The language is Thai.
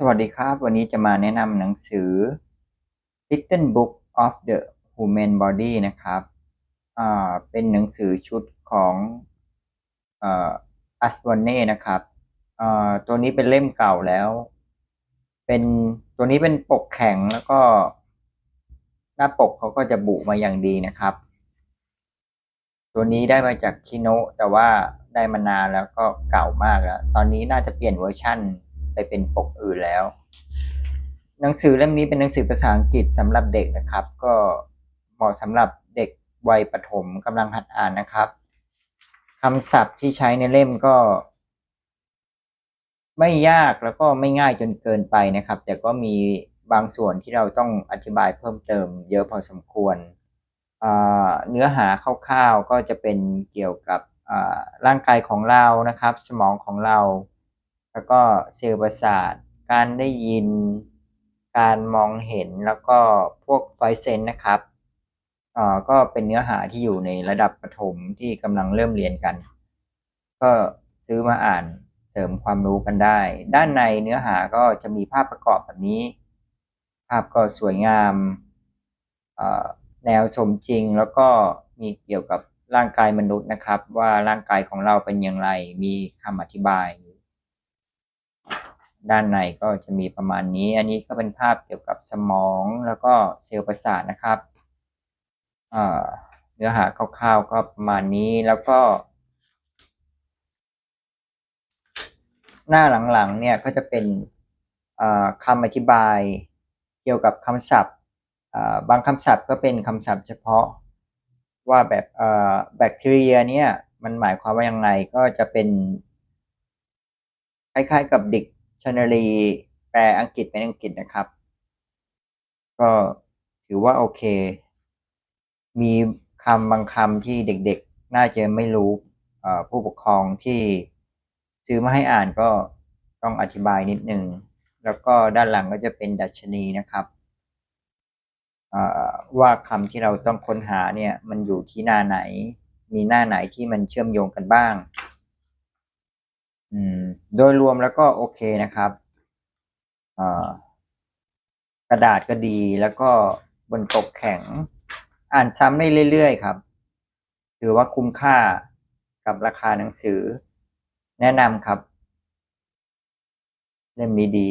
สวัสดีครับ วันนี้จะมาแนะนำหนังสือ Little Book of the Human Body นะครับเป็นหนังสือชุดของอัสวเน่นะครับตัวนี้เป็นเล่มเก่าแล้ว เป็นตัวนี้เป็นปกแข็งแล้วก็ หน้าปกเขาก็จะบุมาอย่างดีนะครับ ตัวนี้ได้มาจากคิโนแต่ว่าได้มานานแล้วก็เก่ามากแล้ว ตอนนี้น่าจะเปลี่ยนเวอร์ชั่น ไปเป็นปกอื่นแล้ว หนังสือเล่มนี้เป็นหนังสือภาษาอังกฤษสำหรับเด็กนะครับ ก็เหมาะสำหรับเด็กวัยประถมกำลังหัดอ่านนะครับคำศัพท์ที่ใช้ในเล่มก็ ไม่ยากแล้วก็ไม่ง่ายจนเกินไปนะครับ แต่ก็มีบางส่วนที่เราต้องอธิบายเพิ่มเติม เยอะพอสมควร เนื้อหาคร่าวๆก็จะเป็นเกี่ยวกับร่างกายของเรานะครับ สมองของเรา แล้วก็เซลล์ประสาท การได้ยิน การมองเห็นแล้วก็พวกไฟเซนนะครับอ่าก็เป็นเนื้อหาที่อยู่ในระดับประถมที่กำลังเริ่มเรียนกัน ก็ซื้อมาอ่านเสริมความรู้กันได้ ด้านในเนื้อหาก็จะมีภาพประกอบแบบนี้ ภาพก็สวยงามแนวสมจริงแล้วก็มีเกี่ยวกับร่างกายมนุษย์นะครับ ว่าร่างกายของเราเป็นอย่างไรมีคำอธิบาย ด้านในก็จะมีประมาณนี้ อันนี้ก็เป็นภาพเกี่ยวกับสมองแล้วก็เซลล์ประสาทนะครับเนื้อหาคร่าวๆก็ประมาณนี้แล้วก็ หน้าหลังๆเนี่ยก็จะเป็นอ่าคำอธิบายเกี่ยวกับคำศัพท์บางคำศัพท์ก็เป็นคำศัพท์เฉพาะว่าแบบแบคทีเรียเนี่ยมันหมายความว่ายังไงก็จะเป็นคล้ายๆกับ Dictionary แปลอังกฤษเป็นอังกฤษนะครับ ก็ถือว่าโอเค มีคำบางคำที่เด็กๆ น่าจะไม่รู้ผู้ปกครองที่ซื้อมาให้อ่านก็ต้องอธิบายนิดนึง แล้วก็ด้านหลังก็จะเป็นดัชนีนะครับว่าคำที่เราต้องค้นหาเนี่ยมันอยู่ที่หน้าไหน มีหน้าไหนที่มันเชื่อมโยงกันบ้าง โดยรวมแล้วก็โอเคนะครับกระดาษก็ดีแล้วก็บนตกแข็ง อ่านซ้ำได้เรื่อยๆครับ ถือว่าคุ้มค่ากับราคาหนังสือ แนะนำครับ เล่มนี้ดี